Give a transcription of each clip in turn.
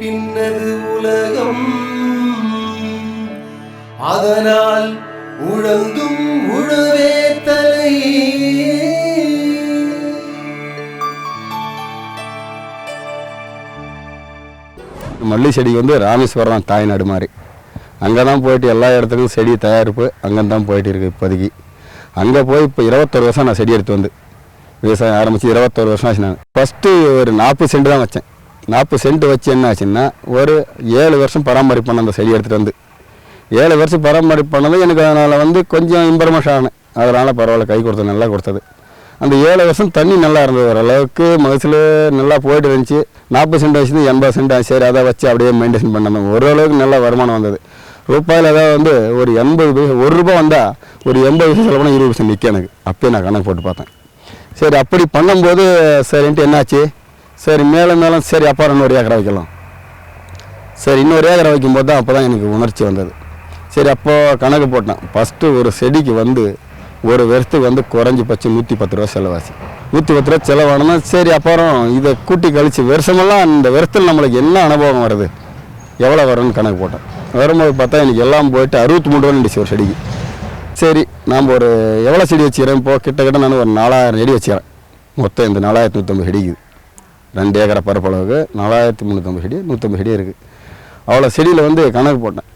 பின்னது உலகம். அதனால் உழந்தும் உழவே தலை. மல்லி செடி வந்து ராமேஸ்வரம் தாய்நாடு மாதிரி. அங்கே தான் போயிட்டு எல்லா இடத்துக்கும் செடி தயாரிப்பு அங்கே தான் போயிட்டு இருக்குது இப்போதைக்கு. அங்கே போய் இப்போ இருபத்தொரு வருஷம் நான் செடி எடுத்து வந்து விவசாயம் ஆரம்பித்து இருபத்தொரு வருஷம் ஆச்சு நான். ஃபஸ்ட்டு ஒரு நாற்பது சென்ட் தான் வச்சேன். நாற்பது சென்ட் வச்சு என்ன ஆச்சுன்னா ஒரு ஏழு வருஷம் பராமரிப்பு பண்ண அந்த செடி எடுத்துகிட்டு வந்து. ஏழு வருஷம் பராமரிப்பு பண்ணது எனக்கு அதனால் வந்து கொஞ்சம் இம்ப்ரமேஷன் ஆனேன். அதனால் பரவாயில்ல கை கொடுத்தது நல்லா கொடுத்தது. அந்த ஏழு வருஷம் தண்ணி நல்லா இருந்தது. ஓரளவுக்கு மகசில் நல்லா போயிட்டு இருந்துச்சு. நாற்பது சென்ட் வச்சு எண்பது சென்ட் ஆச்சு. சரி அதை வச்சு அப்படியே மெயின்டைன் பண்ணணும். ஓரளவுக்கு நல்ல வருமானம் வந்தது. ரூபாயில் ஏதாவது வந்து ஒரு எண்பது பைசா ஒரு ரூபாய் வந்தால் ஒரு எண்பது பைசா செலவு பண்ணால் இருபது பைசா நிற்க எனக்கு. அப்பயே நான் கணக்கு போட்டு பார்த்தேன். சரி அப்படி பண்ணும்போது சரின்ட்டு என்னாச்சு? சரி மேலும் மேலும் சரி அப்புறம் இன்னொரு ஏக்கரை வைக்கலாம். சரி இன்னொரு ஏக்கரை வைக்கும்போது தான் அப்போ தான் எனக்கு உணர்ச்சி வந்தது. சரி அப்போ கணக்கு போட்டேன். ஃபஸ்ட்டு ஒரு செடிக்கு வந்து ஒரு வருஷத்துக்கு வந்து குறைஞ்சி பச்சு நூற்றி பத்து ரூபா செலவாச்சு. நூற்றி பத்து ரூபா செலவானோன்னா சரி அப்புறம் இதை கூட்டி கழித்து வருஷமெல்லாம் இந்த வருஷத்தில் நம்மளுக்கு என்ன அனுபவம் வருது? எவ்வளோ வரும்னு கணக்கு போட்டேன். வரும்போது பார்த்தா எனக்கு எல்லாம் போயிட்டு அறுபத்தி மூணு ரூபா நின்றுச்சு ஒரு செடிக்கு. சரி நாம் ஒரு எவ்வளோ செடி வச்சுக்கிறேன்? இப்போ கிட்ட நான் ஒரு நாலாயிரம் செடி வச்சுக்கிறேன். மொத்தம் இந்த நாலாயிரத்தி நூற்றம்பது செடிக்கு. ரெண்டு ஏக்கரை பரப்பளவுக்கு நாலாயிரத்தி முந்நூற்றம்பது செடி நூற்றம்பது செடி இருக்குது அவ்வளோ செடியில் வந்து கணக்கு போட்டேன்.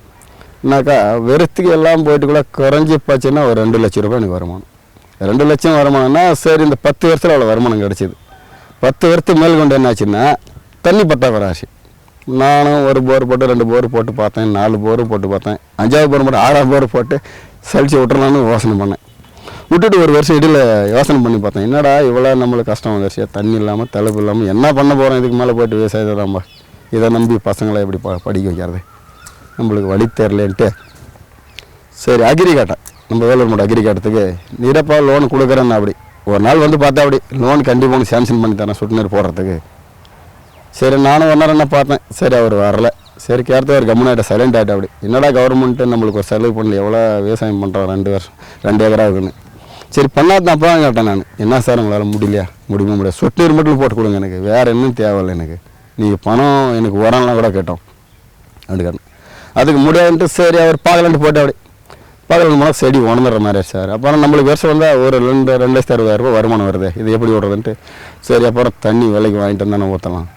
என்னாக்கா வெறுத்துக்கு எல்லாம் போயிட்டு கூட குறைஞ்சி போச்சுன்னா ஒரு ரெண்டு லட்சம் ரூபாய் எனக்கு வருமானம். ரெண்டு லட்சம் வருமானம்னா சரி இந்த பத்து வருஷத்தில் அவ்வளோ வருமானம் கிடச்சிது. பத்து வருஷத்துக்கு மேல் கொண்டு என்னாச்சுன்னா தண்ணி பற்றாக்குறை ஆச்சு. நானும் ஒரு போர் போட்டு ரெண்டு போர் போட்டு பார்த்தேன் நாலு போர் போட்டு பார்த்தேன் அஞ்சாவது போர் போட்டு ஆறாவது போர் போட்டு சளிச்சு விட்டுறலான்னு யோசனை பண்ணேன். விட்டுட்டு ஒரு வருஷம் இடையில யோசனை பண்ணி பார்த்தேன். என்னடா இவ்வளோ நம்மளுக்கு கஷ்டம் வந்துருச்சு. தண்ணி இல்லாமல் தலைப்பு இல்லாமல் என்ன பண்ண போகிறோம் இதுக்கு மேலே போயிட்டு விவசாயத்தை தான்ப்பா இதை நம்பி பசங்களை எப்படி ப படிக்க வைக்கிறது? நம்மளுக்கு வழி தெரிலன்ட்டு சரி அக்ரி கேட்டேன் நம்ம வேலூர் மட்டும் அக்ரி கேட்டதுக்கு லோன் கொடுக்குறேன்னு அப்படி. ஒரு நாள் வந்து பார்த்தா அப்படி. லோன் கண்டிப்பாக ஒன்று சேங்ஷன் பண்ணி தரேன் சுட்டுநீர் போடுறதுக்கு. சரி நானும் ஒன்றரை என்ன பார்த்தேன். சரி அவர் வரல. சரி கேட்டு ஒரு கம்முனாயிட்ட சைலண்ட் ஆகிட்ட அப்படி. என்னடா கவர்மெண்ட்டு நம்மளுக்கு ஒரு செலவு பண்ணல. எவ்வளோ விவசாயம் பண்ணுறோம் ரெண்டு வருஷம் ரெண்டு ஏக்கரா இருக்குன்னு. சரி பண்ணாதான் அப்போ கேட்டேன் நான். என்ன சார் உங்களால் முடியலையா? முடியுமா முடியாது. சொட்டு நீர் மட்டும் போட்டு கொடுங்க எனக்கு. வேறு இன்னும் தேவையில்லை எனக்கு. நீங்கள் பணம் எனக்கு உரம்லாம் கூட கேட்டோம். அப்படி கேட்டேன் அதுக்கு முடியாதுன்ட்டு சரி அவர் பார்க்கலான்ட்டு போட்டு அப்படி பார்க்கலாம் மூலம் செடி உணர்ந்துடுற மாதிரி சார். அப்புறம் நம்மளுக்கு வருஷம் வந்தால் ஒரு ரெண்டு ரெண்டு லட்சத்து அறுபதாயிரம் ரூபாய் வருமானம் வருது. இது எப்படி விடுறதுன்ட்டு சரி அப்புறம் தண்ணி விலைக்கு வாங்கிட்டு வந்தானே ஊற்றலாம்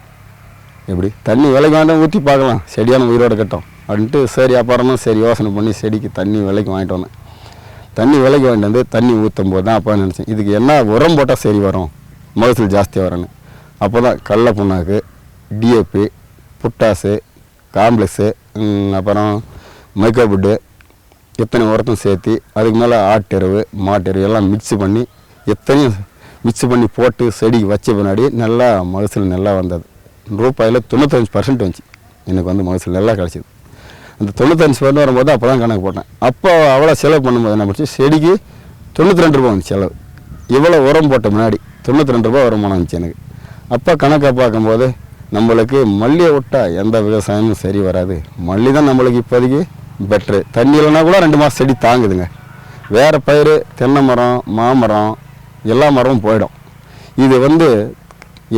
எப்படி? தண்ணி விலைக்கு வாங்கிட்டு ஊற்றி பார்க்கலாம். செடியான உயிரோடு கட்டும். அப்படின்ட்டு சரி அப்புறமா சரி யோசனை பண்ணி செடிக்கு தண்ணி விலைக்கு வாங்கிட்டு வந்தேன். தண்ணி விலைக்கு வாங்கிட்டு வந்து தண்ணி ஊற்றும் போது தான் அப்போ நினச்சேன் இதுக்கு என்ன உரம் போட்டால் சரி வரும்? மகசூல் ஜாஸ்தியாக வரணும் அப்போ தான் கடல புண்ணாக்கு டிஏபி புட்டாசு காம்ப்ளெக்ஸு அப்புறம் மைக்கோபுட்டு எத்தனை உரத்தையும் சேர்த்து அதுக்கு மேலே ஆட்டெருவு மாட்டெருவு எல்லாம் மிக்ஸ் பண்ணி எத்தனையும் மிக்ஸ் பண்ணி போட்டு செடிக்கு வச்ச பின்னாடி நல்லா மகசூல் நல்லா வந்தது. ரூபாயில் தொண்ணூத்தஞ்சு பர்சன்ட் வந்துச்சு. எனக்கு வந்து மகசூல் நல்லா கிடச்சிது. அந்த தொண்ணூத்தஞ்சு பர்சன்ட் வரும்போது அப்போ தான் கணக்கு போட்டேன். அப்போ அவ்வளோ செலவு பண்ணும்போது என்ன பண்ணுச்சு செடிக்கு தொண்ணூற்றி ரெண்டு ரூபா வந்துச்சு செலவு. இவ்வளோ உரம் போட்ட முன்னாடி தொண்ணூற்றி ரெண்டு ரூபா வருமானம் வந்துச்சு எனக்கு. அப்போ கணக்கை பார்க்கும்போது நம்மளுக்கு மல்லியை விட்டால் எந்த விவசாயமும் சரி வராது. மல்லி தான் நம்மளுக்கு இப்போதைக்கு பெட்ரு தண்ணி இல்லைன்னா கூட ரெண்டு மாதம் செடி தாங்குதுங்க. வேறு பயிர் தென்னை மரம் மாமரம் எல்லா மரமும் போயிடும். இது வந்து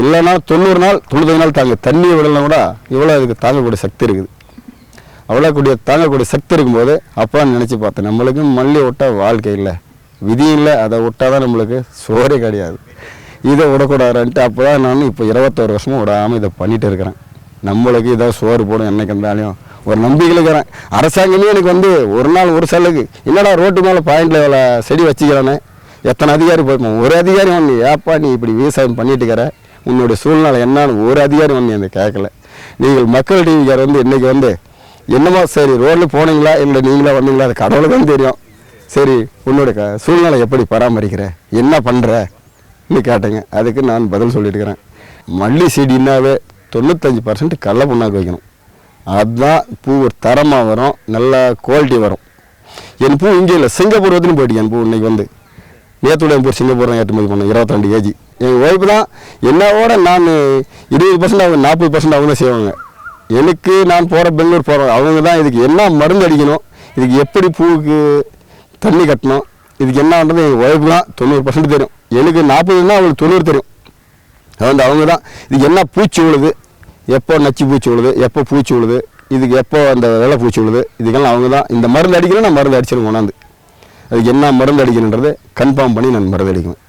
இல்லைன்னா தொண்ணூறு நாள் தொண்ணூத்தஞ்சு நாள் தாங்க. தண்ணி விடலாம் கூட இவ்வளோ இதுக்கு தாங்கக்கூடிய சக்தி இருக்குது. அவ்வளோ கூடிய தாங்கக்கூடிய சக்தி இருக்கும்போது அப்போ நினச்சி பார்த்தேன் நம்மளுக்கு மல்லி விட்டா வாழ்க்கை இல்லை. விதி இல்லை அதை விட்டால் தான் நம்மளுக்கு சோறே கிடையாது. இதை விடக்கூடாதுன்ட்டு அப்போ தான் நான் இப்போ இருபத்தோரு வருஷமும் விடாமல் இதை பண்ணிட்டு இருக்கிறேன். நம்மளுக்கு இதை சோறு போடும் என்னைக்கு இருந்தாலையும் ஒரு நம்பிக்கை இருக்கிறேன். அரசாங்கமே எனக்கு வந்து ஒரு நாள் ஒரு செலவுக்கு என்னடா ரோட்டு மேலே பாயிண்டில் இவ்வளோ செடி வச்சுக்கிறானே? எத்தனை அதிகாரி போயிருப்போம் ஒரு அதிகாரி ஒன்று ஏப்பா நீ இப்படி விவசாயம் பண்ணிட்டு இருக்கிற? உன்னுடைய சூழ்நிலை என்னன்னு ஒரு அதிகாரி ஒன்று என்னை கேட்கல. நீங்கள் மக்கள் டிவிக்கார் வந்து இன்றைக்கி வந்து என்னமோ சரி ரோட்டில் போனீங்களா? இல்லை நீங்களா வந்தீங்களா? அது கடவுளுக்கு தான் தெரியும். சரி உன்னோட க சூழ்நிலை எப்படி பராமரிக்கிற? என்ன பண்ணுறன்னு கேட்டேங்க. அதுக்கு நான் பதில் சொல்லியிருக்கிறேன். மல்லி செடினாவே தொண்ணூத்தஞ்சு பர்சன்ட் கடல புண்ணாக்கு வைக்கணும். அதுதான் பூ ஒரு தரமாக வரும். நல்ல குவாலிட்டி வரும். என் பூ இங்கே இல்லை. சிங்கப்பூர் வரைக்கும் போயிட்டு என் பூ இன்னைக்கு வந்து. நேற்றுடைய பூ சிங்கப்பூர் தான் ஏற்றுமதி பண்ணேன். இருபத்திரெண்டு கேஜி என் ஒய்ஃபு தான். என்னோட நான் இருபது பர்சன்ட் அவங்க நாற்பது பர்சன்ட் அவங்க தான் செய்வாங்க. எனக்கு நான் போகிற பெங்களூர் போகிறோம் அவங்க தான் இதுக்கு என்ன மருந்து அடிக்கணும்? இதுக்கு எப்படி பூவுக்கு தண்ணி கட்டணும்? இதுக்கு என்ன பண்ணுறது எங்கள் ஒய்ஃபு தான் தொண்ணூறு பர்சன்ட் தெரியும். எனக்கு நாற்பதுன்னா அவங்களுக்கு தொண்ணூறு தெரியும். அது வந்து அவங்க தான். இதுக்கு என்ன பூச்சி உழுது எப்போ நச்சு பூச்சி உழுது எப்போ பூச்சி உழுது இதுக்கு எப்போ அந்த வெள்ளை பூச்சி உழுது இதுக்கெல்லாம் அவங்க தான். இந்த மருந்து அடிக்கணும் நான் மருந்து அடிச்சிடும் கொண்டாந்து அதுக்கு என்ன மருந்து அடிக்கணுன்றது கன்ஃபார்ம் பண்ணி நான் மருந்து அடிக்குவேன்.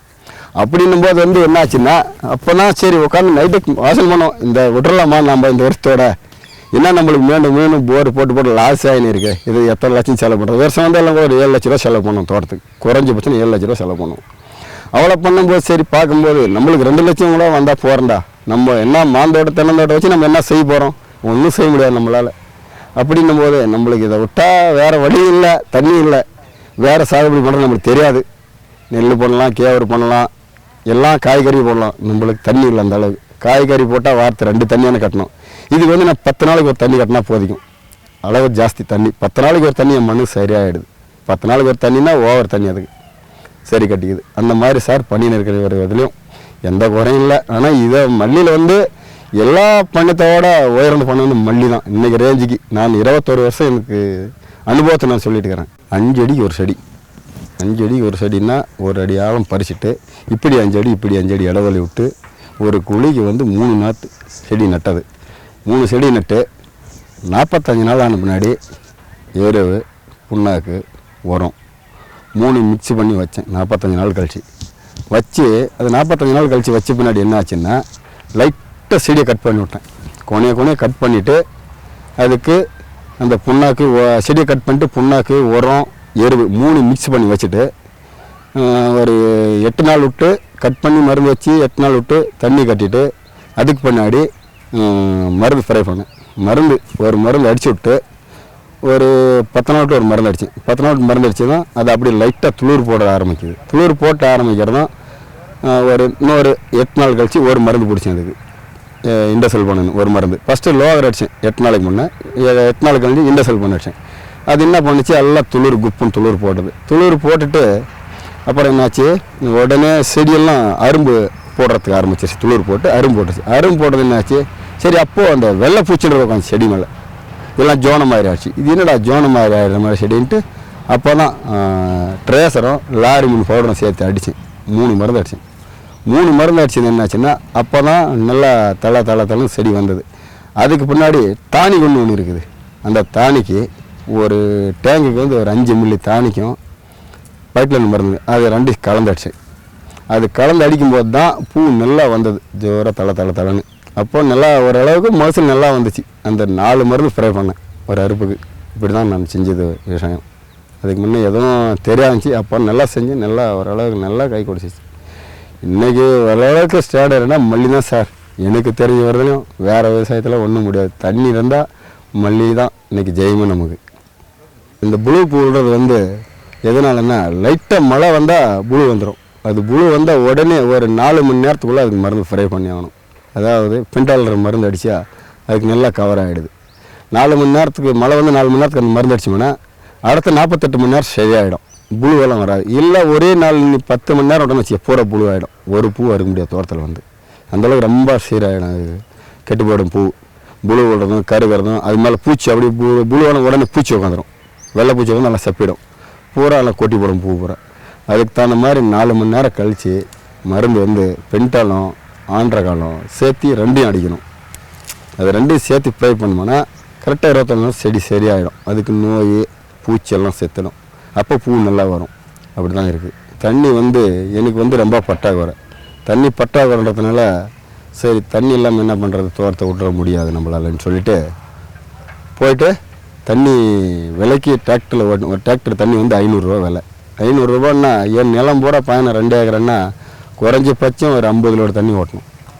அப்படின்னும் போது வந்து என்ன ஆச்சுன்னா அப்போ தான் சரி உட்காந்து நைட்டு வாசல் பண்ணோம். இந்த விட்றலாமா நம்ம இந்த வருஷத்தோட என்ன நம்மளுக்கு மீண்டும் மீண்டும் போர் போட்டு போட்டு லாஸ் ஆகினு இருக்கு இது எத்தனை லட்சம் செலவு பண்ணுறது? வருஷம் வந்து எல்லாம் ஒரு ஏழு லட்ச ரூபா செலவு பண்ணோம் தோட்டத்துக்கு. குறைஞ்சபட்சம் ஏழு லட்ச ரூபா செலவு பண்ணுவோம் அவ்வளோ பண்ணும்போது சரி பார்க்கும்போது நம்மளுக்கு ரெண்டு லட்சம் கூட வந்தால் போகிறண்டா நம்ம என்ன மாந்தோட்ட தென்னந்தோட்டம் வச்சு நம்ம என்ன செய்ய போகிறோம் ஒன்றும் செய்ய முடியாது நம்மளால். அப்படின்னும் போது நம்மளுக்கு இதை விட்டால் வேறு வழி இல்லை தண்ணி இல்லை. வேறு சாகுபடி பண்ணுறது நம்மளுக்கு தெரியாது. நெல் பண்ணலாம் கேவரு பண்ணலாம் எல்லாம் காய்கறி போடலாம். நம்மளுக்கு தண்ணி இல்லை அந்த அளவுக்கு. காய்கறி போட்டால் வாரத்தை ரெண்டு தண்ணியான கட்டணும். இதுக்கு வந்து நான் பத்து நாளைக்கு ஒரு தண்ணி கட்டினா போதிக்கும் அளவு ஜாஸ்தி தண்ணி. பத்து நாளைக்கு ஒரு தண்ணி என் மண்ணு சரியாயிடுது. பத்து நாளைக்கு ஒரு தண்ணினா ஓவர் தண்ணி அதுக்கு. சரி கட்டிக்குது. அந்த மாதிரி சார் பண்ணின்னு இருக்கிற ஒரு இதுலேயும் எந்த குறையும் இல்லை. ஆனால் இதை மல்லியில் வந்து எல்லா பண்ணத்தோட உயர்ந்த பண்ண வந்து மல்லி தான். இன்றைக்கி ரேஞ்சுக்கு நான் இருபத்தொரு வருஷம் எனக்கு அனுபவத்தை நான் சொல்லிட்டு இருக்கிறேன். அஞ்சு அடிக்கு ஒரு செடி. அஞ்சு அடிக்கு ஒரு செடின்னா ஒரு அடி ஆழம் பறிச்சுட்டு இப்படி அஞ்சு அடி இப்படி அஞ்சு அடி இடவெளி விட்டு ஒரு குழிக்கு வந்து மூணு நாற்று செடி நட்டது. மூணு செடி நட்டு நாற்பத்தஞ்சு நாள் ஆன பின்னாடி எருவு புண்ணாக்கு உரம் மூணு மிக்ஸ் பண்ணி வச்சேன். நாற்பத்தஞ்சு நாள் கழிச்சு. வச்சு அது நாற்பத்தஞ்சு நாள் கழிச்சு வச்ச பின்னாடி என்ன ஆச்சுன்னா லைட்டாக செடியை கட் பண்ணி விட்டேன். கொனையை கொனையை கட் பண்ணிவிட்டு அதுக்கு அந்த புண்ணாக்கு செடியை கட் பண்ணிட்டு புண்ணாக்கு உரம் எருவு மூணு மிக்ஸ் பண்ணி வச்சுட்டு ஒரு எட்டு நாள் விட்டு கட் பண்ணி மருந்து வச்சு எட்டு நாள் விட்டு தண்ணி கட்டிட்டு அதுக்கு பின்னாடி மருந்து ஃப்ரை பண்ணேன். மருந்து ஒரு மருந்து அடிச்சு விட்டு ஒரு பத்து நாள் ஒரு மருந்து அடித்தேன் பத்து நாள் மருந்து அடித்து தான் அது அப்படியே லைட்டாக துளிர் போட ஆரம்பிக்குது. துளிர் போட்டு ஆரம்பிக்கிறதும் தான் ஒரு இன்னொரு எட்டு நாள் கழிச்சு ஒரு மருந்து பிடிச்சேன் அதுக்கு. இண்டசல் பண்ணணும் ஒரு மருந்து. ஃபஸ்ட்டு லோவர் அடித்தேன் எட்டு நாளைக்கு முன்னே. எட்டு நாள் கழிஞ்சு இண்டசல் பண்ண அடித்தேன் அது என்ன பண்ணுச்சு? எல்லாம் துளிர் குப்புன்னு துளிர் போட்டது. துளிர் போட்டுட்டு அப்புறம் என்னாச்சு? உடனே செடியெல்லாம் அரும்பு போடுறதுக்கு ஆரம்பிச்சிருச்சு. துளிர் போட்டு அரும்பு போட்டுச்சு. அரும்பு போட்டது என்னாச்சு? சரி அப்போது அந்த வெள்ளை பூச்சின்ற உட்காந்து செடி மேலே. இதெல்லாம் ஜோன மாதிரி ஆச்சு இது என்னடா ஜோன மாதிரி ஆகிற மாதிரி செடின்ட்டு அப்போ தான் ட்ரேசரும் லாரி மூணு பவுடரும் சேர்த்து அடித்தேன் மூணு மருந்து அடித்தேன் மூணு மருந்து அடிச்சது என்னாச்சுன்னா அப்போ தான் நல்லா தலை தலை தலை செடி வந்தது. அதுக்கு பின்னாடி தானி கொண்டு ஒன்று இருக்குது. அந்த தானிக்கு ஒரு டேங்குக்கு வந்து ஒரு அஞ்சு மில்லி தானிக்கும் பைப்லைன் மருந்து அது ரெண்டு கலந்து அடிச்சேன். அது கலந்து அடிக்கும்போது தான் பூ நல்லா வந்தது. ஜோராக தலை தலை தலைன்னு. அப்போ நல்லா ஓரளவுக்கு மகசூல் நல்லா வந்துச்சு. அந்த நாலு மருந்து ஸ்ப்ரே பண்ணேன் ஒரு அறுப்புக்கு. இப்படி தான் நான் செஞ்சது விவசாயம். அதுக்கு முன்னே எதுவும் தெரியாதுச்சு அப்போ நல்லா செஞ்சு நல்லா ஓரளவுக்கு நல்லா கை குடிச்சிச்சு. இன்றைக்கி ஓரளவுக்கு ஸ்டாண்டர்ட்னா மல்லி தான் சார் எனக்கு தெரிஞ்ச வரதுலையும் வேறு விவசாயத்தில் ஒன்றும் முடியாது. தண்ணி இருந்தால் மல்லி தான் இன்றைக்கி ஜெயமே நமக்கு. இந்த புழு பூடுறது வந்து எதனாலன்னா லைட்டாக மழை வந்தால் புழு வந்துடும் அது புழு வந்தால் உடனே ஒரு நாலு மணி நேரத்துக்குள்ளே அதுக்கு மருந்து ஃப்ரை பண்ணி ஆகணும். அதாவது பின்டாலர் மருந்து அடித்தா அதுக்கு நல்லா கவர் ஆகிடுது நாலு மணி நேரத்துக்கு மழை வந்து நாலு மணி நேரத்துக்கு அந்த மருந்து அடிச்சோம்னா அடுத்த நாற்பத்தெட்டு மணி நேரம் சரியாயிடும். புழுவெல்லாம் வராது. இல்லை ஒரே நாள் நீ பத்து மணி நேரம் உடனே வச்சு பூரா புழு ஆகிடும் ஒரு பூ அறுக்க முடியாது தோட்டத்தில் வந்து. அந்தளவுக்கு ரொம்ப சீராகிடும் அது. கெட்டு போயிடும் பூ. புழு விடுறதும் கருகிறதும் அது மேலே பூச்சி அப்படியே புழு புழுவான உடனே பூச்சி உட்காந்துரும் வெள்ளை பூச்சி வந்து நல்லா செப்பிடும். பூரா நல்லா கொட்டி போடும் பூ பூரா. அதுக்கு தகுந்த மாதிரி நாலு மணி நேரம் கழித்து மருந்து வந்து பென்டாலும் ஆண்ட்ரகாலம் சேர்த்து ரெண்டையும் அடிக்கணும். அது ரெண்டையும் சேர்த்து ப்ரை பண்ணோம்னா கரெக்டாக இருபத்தொன்று நாள் செடி சரியாயிடும். அதுக்கு நோய் பூச்சி எல்லாம் செத்துடும். அப்போ பூ நல்லா வரும். அப்படி தான் இருக்குது தண்ணி வந்து எனக்கு வந்து ரொம்ப பற்றாக்குறை. தண்ணி பட்டாக்குறன்றதுனால சரி தண்ணி இல்லாமல் என்ன பண்ணுறது தோரத்தை விட்டுற முடியாது நம்மளாலன்னு சொல்லிட்டு போயிட்டு தண்ணி விலைக்கு டிராக்டரில் ஓட்டணும் ஒரு டிராக்டர் தண்ணி வந்து ஐநூறுரூவா விலை. ஐநூறுரூவான்னா என் நிலம் பூரா பயணம் ரெண்டு ஏக்கரன்னா குறைஞ்சபட்சம் ஒரு ஐம்பது லோடு தண்ணி ஓட்டணும்.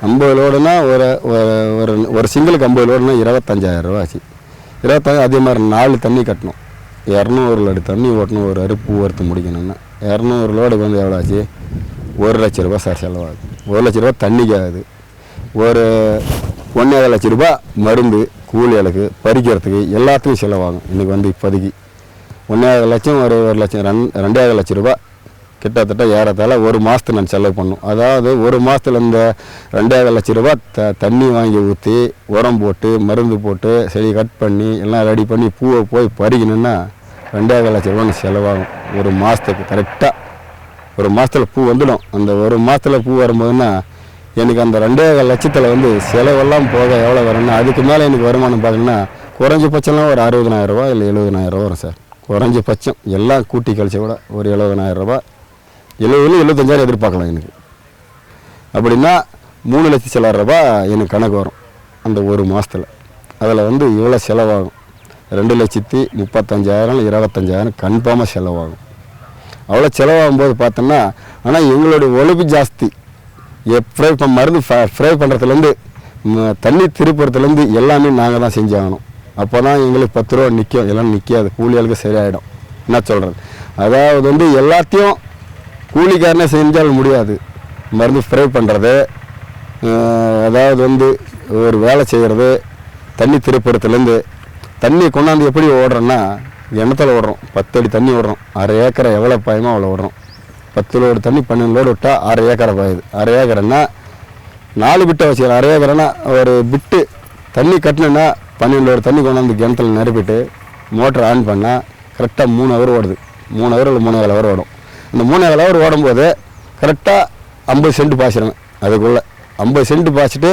ஐம்பது லோடுனா ஒரு ஒரு- ஒரு சிங்கிளுக்கு ஐம்பது லோடுனா இருபத்தஞ்சாயிரம் ரூபா ஆச்சு. இருபத்தஞ்சு அதே மாதிரி நாலு தண்ணி கட்டணும். இரநூறு லோடு தண்ணி ஓட்டணும் ஒரு அறுப்பு ஒருத்து முடிக்கணும்னா. இரநூறு லோடுக்கு வந்து எவ்வளோ ஆச்சு? ஒரு லட்ச ரூபா சார் செலவாகுது. ஒரு லட்ச ரூபா தண்ணிக்கு ஆகுது. ஒரு ஒன்றே லட்ச ரூபா மருந்து கூலி இலக்கு பறிக்கிறதுக்கு எல்லாத்துக்கும் செலவாகும். இன்றைக்கி வந்து இப்போதைக்கு. ஒன்றே லட்சம் ஒரு ஒரு லட்சம் ரெண் ரெண்டே லட்ச ரூபா கிட்டத்தட்ட ஏறத்தால் ஒரு மாதத்துக்கு நான் செலவு பண்ணும். அதாவது ஒரு மாதத்துல இந்த ரெண்டாயிரம் லட்ச ரூபா த தண்ணி வாங்கி ஊற்றி உரம் போட்டு மருந்து போட்டு செடி கட் பண்ணி எல்லாம் ரெடி பண்ணி பூவை போய் பறிக்கணுன்னா ரெண்டாயிரம் லட்ச ரூபா செலவாகும். ஒரு மாதத்துக்கு கரெக்டாக ஒரு மாதத்துல பூ வந்துடும். அந்த ஒரு மாதத்துல பூ வரும்போதுன்னா எனக்கு அந்த ரெண்டாயிரம் லட்சத்தில் வந்து செலவெல்லாம் போக எவ்வளோ வரும்னா அதுக்கு மேலே எனக்கு வருமானம் பார்த்தீங்கன்னா குறைஞ்சபட்சம்லாம் ஒரு அறுபதனாயிரம் ரூபா இல்லை எழுபதனாயிரம் ரூபா வரும் சார். குறைஞ்சபட்சம் எல்லாம் கூட்டி கழிச்சு கூட ஒரு எழுபதனாயிரம் ரூபா எழுபதுல எழுபத்தஞ்சாயிரம் எதிர்பார்க்கலாம் எனக்கு. அப்படின்னா மூணு லட்சம் சில்லற எனக்கு கணக்கு வரும் அந்த ஒரு மாதத்தில் அதில் வந்து இவ்வளோ செலவாகும். ரெண்டு லட்சத்தி முப்பத்தஞ்சாயிரம் இருபத்தஞ்சாயிரம் கன்ஃபார்மாக செலவாகும். அவ்வளோ செலவாகும் போது பார்த்தோன்னா ஆனால் எங்களுடைய உழைப்பு ஜாஸ்தி. ஃப்ரை இப்போ மருந்து ஃப்ரை பண்ணுறதுலேருந்து தண்ணி திருப்புறத்துலேருந்து எல்லாமே நாங்கள் தான் செஞ்சாகணும் அப்போ தான் எங்களுக்கு பத்து ரூபா நிற்கும் எல்லாம் நிற்காது கூலியாளுக்கு சரியாயிடும். என்ன சொல்கிறது அதாவது வந்து எல்லாத்தையும் கூலிக்காரனே செஞ்சால் முடியாது. மருந்து ஸ்ப்ரே பண்ணுறது அதாவது வந்து ஒரு வேலை செய்கிறது தண்ணி திருப்புறத்துலேருந்து தண்ணி கொண்டாந்து எப்படி ஓடுறோன்னா கிணத்துல ஓடுறோம். பத்து அடி தண்ணி ஓடுறோம். அரை ஏக்கரை எவ்வளோ பாயமோ அவ்வளோ ஓடுறோம். பத்து லோடு தண்ணி பன்னெண்டு லோடு விட்டால் அரை ஏக்கரை பாயுது. அரை ஏக்கரைன்னா நாலு பிட்டை வச்சுக்கலாம் அரை ஏக்கரைன்னா ஒரு பிட்டு தண்ணி கட்டணுன்னா பன்னெண்டு லோடு தண்ணி கொண்டாந்து கிணத்துல நிரப்பிட்டு மோட்டர் ஆன் பண்ணால் கரெக்டாக மூணு ஹவர் ஓடுது. மூணு ஹவர் இல்லை மூணு ஏழு ஹவர் ஓடும். இந்த மூணு லவர் ஹவர் ஓடும்போது கரெக்டாக ஐம்பது சென்ட் பாய்ச்சிடுவேன் அதுக்குள்ளே. ஐம்பது சென்ட் பாய்ச்சிட்டு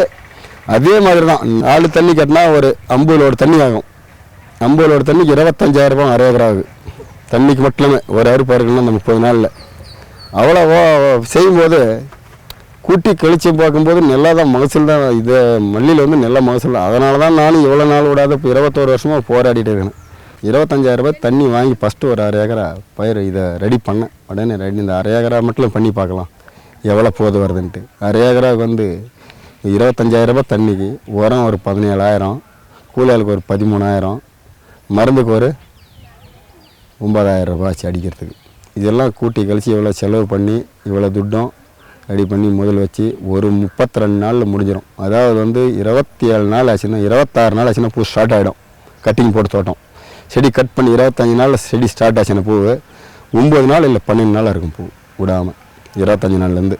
அதே மாதிரி தான் நாலு தண்ணி கட்டினா ஒரு ஐம்பது லோடு தண்ணி ஆகும் ஐம்பது லோடு தண்ணிக்கு இருபத்தஞ்சாயிரம் ரூபாய் அரை ஏக்கர் ஆகுது. தண்ணிக்கு மட்டுமே ஒரு அறுப்பு இருக்குன்னா அந்த முப்பது நாளில். அவ்வளோ செய்யும்போது கூட்டி கழிச்சு பார்க்கும்போது நல்லா தான் மகசூல் தான் இது மல்லியில் வந்து நல்ல மகசூல் தான். அதனால தான் நானும் இவ்வளோ நாள் விடாத இப்போ இருபத்தோரு வருஷமாக போராடிட்டு இருக்கேன். இருபத்தஞ்சாயிரம் ரூபாய் தண்ணி வாங்கி ஃபஸ்ட்டு ஒரு அரை ஏக்கரா பயிர் இதை ரெடி பண்ணேன். உடனே ரெடி இந்த அரை ஏக்கரா மட்டும் பண்ணி பார்க்கலாம். எவ்வளோ போது வருதுன்ட்டு. அரை ஏக்கராவுக்கு வந்து இருபத்தஞ்சாயிரம் ரூபாய் தண்ணிக்கு உரம் ஒரு பதினேழாயிரம் கூலியாளுக்கு ஒரு பதிமூணாயிரம் மருந்துக்கு ஒரு ஒம்பதாயிரம் ரூபாய் ஆச்சு அடிக்கிறதுக்கு. இதெல்லாம் கூட்டி கழித்து இவ்வளோ செலவு பண்ணி இவ்வளோ துட்டம் ரெடி பண்ணி முதல் வச்சு ஒரு முப்பத்தி ரெண்டு நாளில் முடிஞ்சிடும் அதாவது வந்து இருபத்தி ஏழு நாள் ஆச்சுன்னா இருபத்தாறு நாள் ஆச்சுன்னா பூ ஸ்டார்ட் ஆகிடும் கட்டிங் போட்டு தோட்டம். செடி கட் பண்ணி இருபத்தஞ்சி நாளில் செடி ஸ்டார்ட் ஆச்சுன்னா பூ ஒம்பது நாள் இல்லை பன்னெண்டு நாள் இருக்கும் பூ விடாமல் இருபத்தஞ்சி நாள்லேருந்து.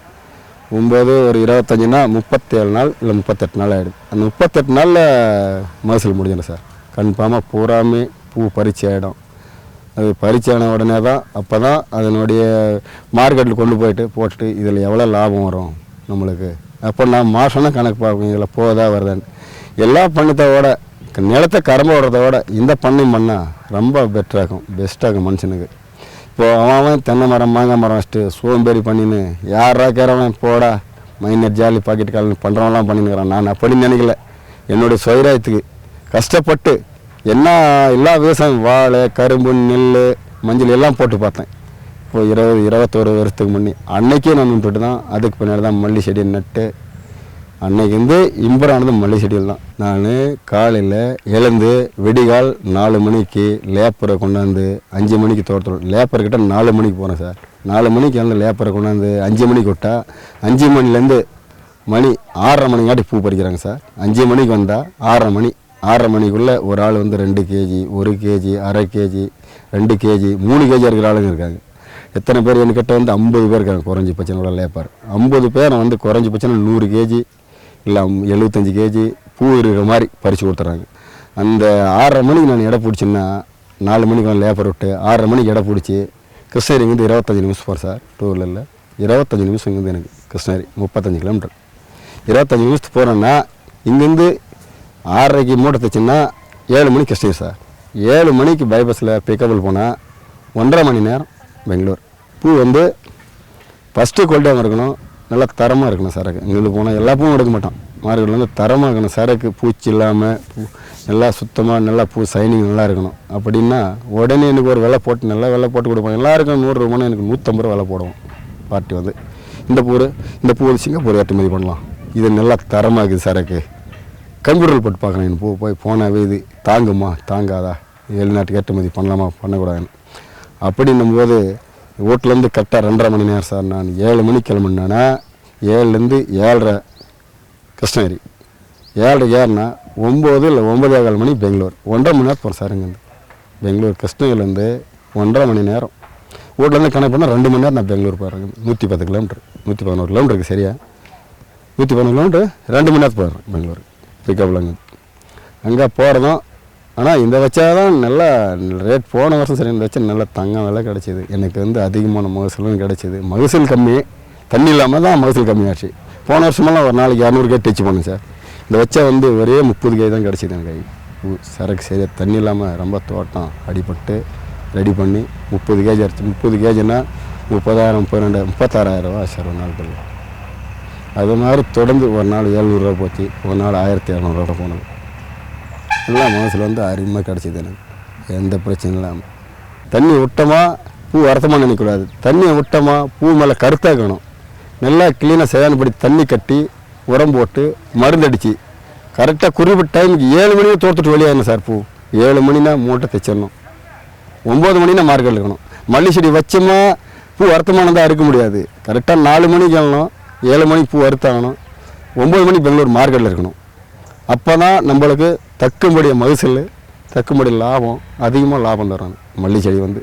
ஒம்பது ஒரு இருபத்தஞ்சினா முப்பத்தேழு நாள் இல்லை முப்பத்தெட்டு நாள் ஆகிடும் அந்த முப்பத்தெட்டு நாளில் மகசூல் முடிஞ்சிடும் சார். கன்ஃபார்மாக பூராமே பூ பறிச்சு ஆகிடும் அது பறிச்சான உடனே தான் அப்போ தான் அதனுடைய மார்க்கெட்டில் கொண்டு போயிட்டு போட்டுட்டு இதில் எவ்வளோ லாபம் வரும் நம்மளுக்கு. அப்போ நான் மாதம்னா கணக்கு பார்க்கணும் இதில் போதா வருதான்னு. எல்லா பண்ணத்தோட நிலத்தை கரம்ப விட இந்த பண்ணை பண்ணால் ரொம்ப பெட்டராகும் பெஸ்ட்டாகும் மனுஷனுக்கு. இப்போ அவன் அவன் தென்னை மரம் மாங்காய் மரம் வச்சுட்டு சோம்பேறி பண்ணின்னு யாரா கேரவன் போடா மைனர் ஜாலி பாக்கெட் காலனி பண்ணுறவன்லாம் பண்ணினுக்கிறான் நான் அப்படி நினைக்கல. என்னுடைய சுயராயத்துக்கு கஷ்டப்பட்டு என்ன எல்லா விவசாயம் வாழை கரும்பு நெல் மஞ்சள் எல்லாம் போட்டு பார்த்தேன். இப்போ இருபது இருபத்தோரு வருஷத்துக்கு முன்னே. அன்னைக்கே நான் விட்டுட்டு தான் அதுக்கு பின்னாடி தான் மல்லி செடி நட்டு அன்னைக்கு வந்து இம்பரானது மல்லி தான். நான் காலையில் எழுந்து விடிகால் நாலு மணிக்கு லேப்பரை கொண்டாந்து அஞ்சு மணிக்கு தோட்டத்தில் லேப்பர்கிட்ட நாலு மணிக்கு போகிறேன் சார். நாலு மணிக்கு எழுந்து லேப்பரை கொண்டாந்து அஞ்சு மணிக்கு விட்டா அஞ்சு மணிலேருந்து மணி ஆறரை மணிக்காட்டி பூ பறிக்கிறாங்க சார். அஞ்சு மணிக்கு வந்தால் ஆறரை மணி ஆறரை மணிக்குள்ளே ஒரு ஆள் வந்து ரெண்டு கேஜி ஒரு கேஜி அரை கேஜி ரெண்டு கேஜி மூணு கேஜி இருக்கிற ஆளுங்க இருக்காங்க. எத்தனை பேர் என்கிட்ட வந்து ஐம்பது பேர் இருக்காங்க குறைஞ்சி பட்சம் லேப்பர். ஐம்பது பேரை வந்து குறைஞ்சி பட்சம் நூறு கேஜி இல்லை எழுபத்தஞ்சி கேஜி பூ இருக்கிற மாதிரி பறித்து கொடுத்துட்றாங்க. அந்த ஆறரை மணிக்கு நான் இடம் பிடிச்சேன்னா நாலு மணிக்கு நான் லேபர் விட்டு ஆறரை மணிக்கு இடம் பிடிச்சி கிருஷ்ணகிரி இங்கேருந்து இருபத்தஞ்சி நிமிஷம் போகிறேன் சார். டூ வீலரில் இருபத்தஞ்சி நிமிஷம் இங்கேருந்து எனக்கு கிருஷ்ணகிரி முப்பத்தஞ்சு கிலோமீட்டர் இருபத்தஞ்சி நிமிஷத்துக்கு போகிறேன்னா இங்கேருந்து ஆறரைக்கு மூட்டை தைச்சுன்னா ஏழு மணிக்கு கிருஷ்ணகிரி சார். ஏழு மணிக்கு பைபஸில் பிக்கப்பில் போனால் ஒன்றரை மணி நேரம் பெங்களூர். பூ வந்து ஃபஸ்ட்டு குவாலிட்டியாக இருக்கணும். நல்லா தரமாக இருக்கணும் சரக்கு. எங்களுக்கு போனால் எல்லா பூவும் எடுக்க மாட்டோம். மார்க்கெட்டில் வந்து தரமாக இருக்கணும். சரக்கு பூச்சி இல்லாமல் பூ நல்லா சுத்தமாக நல்லா பூ சைனிங் நல்லா இருக்கணும். அப்படின்னா உடனே எனக்கு ஒரு விலை போட்டு நல்லா விலை போட்டு கொடுப்போம் எல்லாருக்கும் நூறு எனக்கு நூற்றம்பது ரூபா விலை போடுவோம். பார்ட்டி வந்து. இந்த பூ இந்த பூ வந்து சிங்கப்பூர் ஏற்றுமதி பண்ணலாம். இது நல்லா தரமாக இருக்குது சரக்கு. கம்ப்யூட்டரில் போட்டு பார்க்குறேன் இந்த பூ போய் போனாவே இது தாங்குமா? தாங்காதா? வெளிநாட்டுக்கு ஏற்றுமதி பண்ணலாமா? பண்ணக்கூடாதுன்னு. அப்படின்னும் போது வீட்டிலேருந்து கரெக்டாக ரெண்டரை மணி நேரம் சார். நான் ஏழு மணிக்கு கிளம்புனேன்னா ஏழுலேருந்து ஏழரை கிருஷ்ணகிரி ஏழரை ஏறுனா ஒம்பது இல்லை ஒம்பதே கால் மணி பெங்களூர். ஒன்றரை மணி நேரம் போகிறேன் சார் இங்கேருந்து. பெங்களூர் கிருஷ்ணகிரிலேருந்து ஒன்றரை மணி நேரம். வீட்டிலேருந்து கணக்கு பண்ணால் ரெண்டு மணி நேரம் நான் பெங்களூர் போகிறேன் நூற்றி பத்து கிலோமீட்டர். நூற்றி பதினோரு கிலோமீட்டருக்கு சரியா? நூற்றி பதினோரு கிலோமீட்டர் ரெண்டு மணி நேரத்துக்கு போயிடுறேன் பெங்களூர். பிக்கப்பில் அங்கே அங்கே போகிறதும் ஆனால் இந்த வச்சா தான் நல்லா ரேட் போன வருஷம் சரி இந்த வச்சா நல்ல தங்கம் விலை கிடச்சிது. எனக்கு வந்து அதிகமான மகசூலும் கிடச்சிது. மகசூல் கம்மி. தண்ணி இல்லாமல் தான் மகசூல் கம்மியாச்சு. போன வருஷமெல்லாம் ஒரு நாளைக்கு இரநூறு கே டச் பண்ணேன் சார். இந்த வச்சா வந்து ஒரே முப்பது கை தான் கிடச்சிது எனக்கு. சரக்கு சரியாக தண்ணி இல்லாமல் ரொம்ப தோட்டம் அடிபட்டு ரெடி பண்ணி முப்பது கேஜி அரைச்சி முப்பது கேஜின்னா முப்பதாயிரம் முப்பது முப்பத்தாறாயிரம் ரூபா சார் ஒரு நாளுக்குள்ள அது மாதிரி தொடர்ந்து ஒரு நாள் ஏழ்நூறுரூவா போச்சு. ஒரு நாள் ஆயிரத்தி இரநூறுவா போனது. எல்லாம் மனசில் வந்து அருமை கிடச்சிது எனக்கு. எந்த பிரச்சனையும் இல்லாமல் தண்ணி விட்டோமா பூ வரத்தமாக நினைக்கக்கூடாது. தண்ணியை விட்டோமா பூ மேலே கருத்தாக்கணும் நல்லா க்ளீனாக சேதானப்படி தண்ணி கட்டி உரம் போட்டு மருந்தடிச்சு கரெக்டாக குறிப்பிட்ட டைமுக்கு ஏழு மணிக்கு தோர்த்துட்டு வெளியாகணும் சார் பூ. ஏழு மணினா மூட்டை தைச்சிடணும். ஒம்பது மணினா மார்க்கெட் இருக்கணும். மல்லி செடி வச்சோமா பூ வருத்தமானதாக இருக்க முடியாது. கரெக்டாக நாலு மணிக்கு எழணும் ஏழு மணிக்கு பூ வருத்தாகணும் ஒம்பது மணிக்கு பெங்களூர் மார்க்கெட்டில் இருக்கணும். அப்போ தான் நம்மளுக்கு தக்கும்படிய மகசூல் தக்கும்படி லாபம் அதிகமாக லாபம் தரணும் மல்லி செடி வந்து.